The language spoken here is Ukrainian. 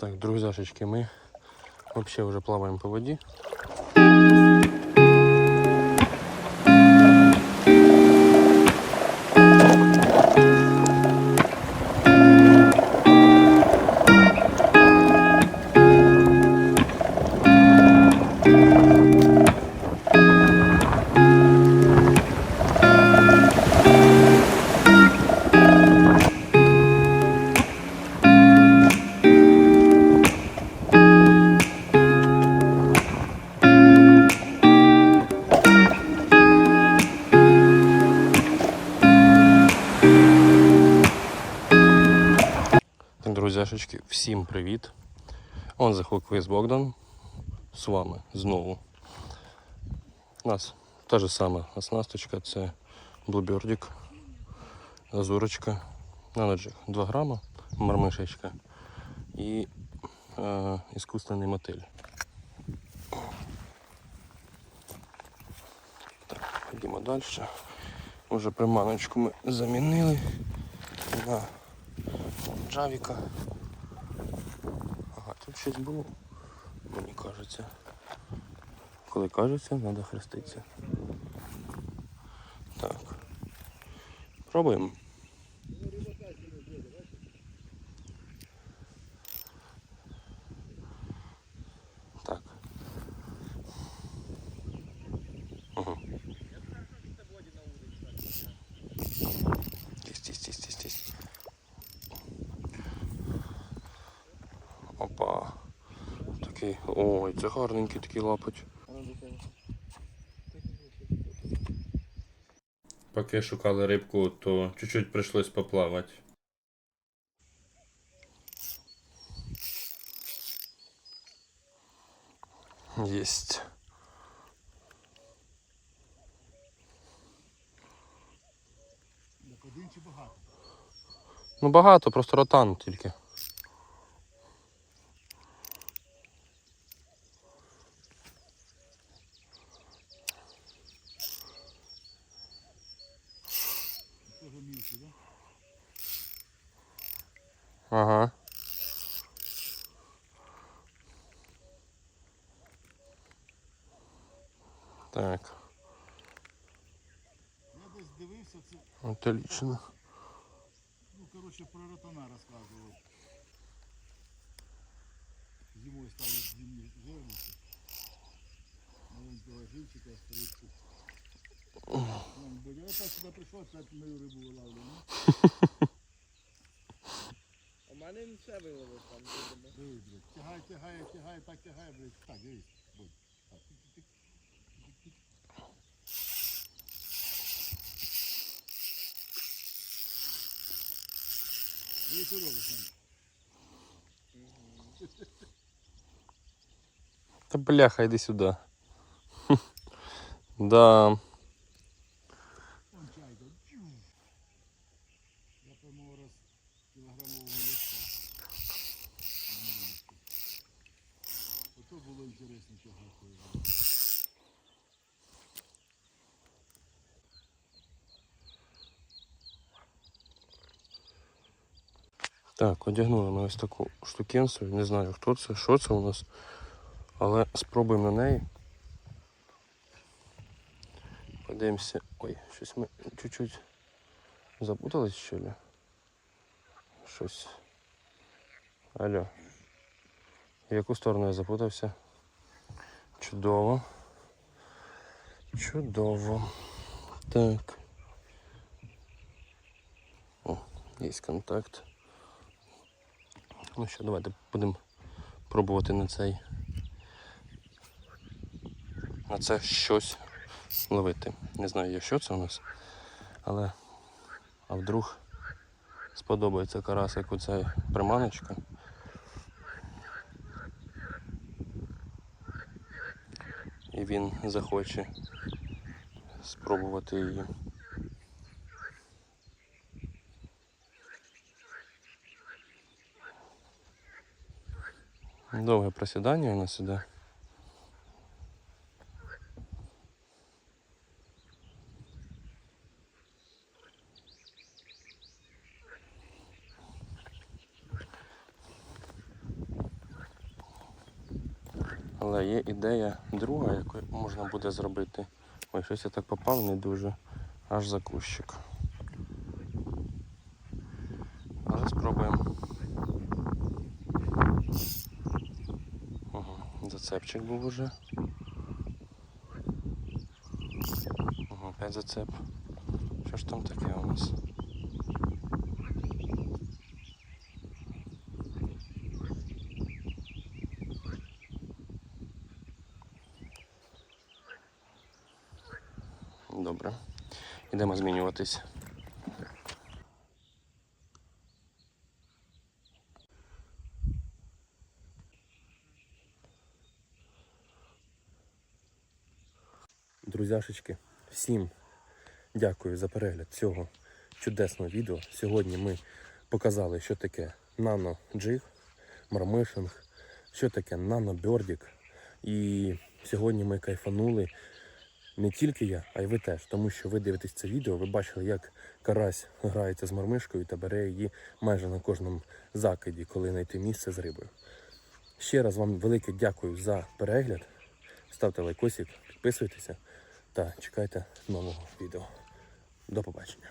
Так, друзяшечки, ми взагалі вже плаваємо по воді. Друзяшечки, всім привіт. Он захокує з Богдан. З вами знову. У нас та ж сама оснасточка, це Bluebirdик, Азурочка, наноджик 2 грама, мармишечка і е, іскусственний мотиль. Так, ходімо далі. Уже приманочку ми замінили на Джавіка. Ага, тут щось було, мені кажеться. Коли кажеться, треба хреститися. Так. Пробуємо. Опа. Такий. Ой, це гарненький такий лапоть. Поки шукали рибку, то чуть-чуть прийшлось поплавати. Єсть. Один чи багато? Ну багато, просто ротан тільки. Ага. Так, Я десь дивився, це, отлично. ну, коротше, про ротана розказував. Зимою ставить зимні жирниці. Маленького живчика стоїть тут. Вон, Бодя, я так сюди прийшов, опять мою рибу вилавлю. Ну, У мене він ще виловив там. видимо. дивись, блядь. Тягає, тягає, тягає, так тягає, блядь. Так, дивись, будь. Так, тик-тик-тик. Тик-тик-тик. Дивись, що робиш, Вань. Та бляха, йди сюди. Да. Так, одягнули ми ось таку штукенцію. Не знаю хто це, що це у нас. Але спробуємо на неї. Подивимося. Ой, щось ми чуть-чуть запутались що ли? Щось. Алло. В яку сторону я запутався? Чудово. Чудово. Так. О, є контакт. Ну що, давайте будемо пробувати на цей. На це щось ловити. Не знаю що це у нас, але а вдруг сподобається карасик оця приманочка. І він захоче спробувати її. Довге просідання у нас іде. Але є ідея друга, яку можна буде зробити. Ой, щось я так попав не дуже. Аж за кущик. Але спробуємо. Зацепчик був уже. Угу, опять зацеп. Що ж там таке у нас? Добре. Йдемо змінюватись. Друзяшечки, всім дякую за перегляд цього чудесного відео. Сьогодні ми показали, що таке нано-джиг, мармишинг, що таке нано-бьордік. І сьогодні ми кайфанули не тільки я, а й ви теж, тому що ви дивитесь це відео, ви бачили, як карась грається з мармишкою та бере її майже на кожному закиді, коли знайти місце з рибою. Ще раз вам велике дякую за перегляд. Ставте лайкосик, підписуйтеся та чекайте нового відео. До побачення.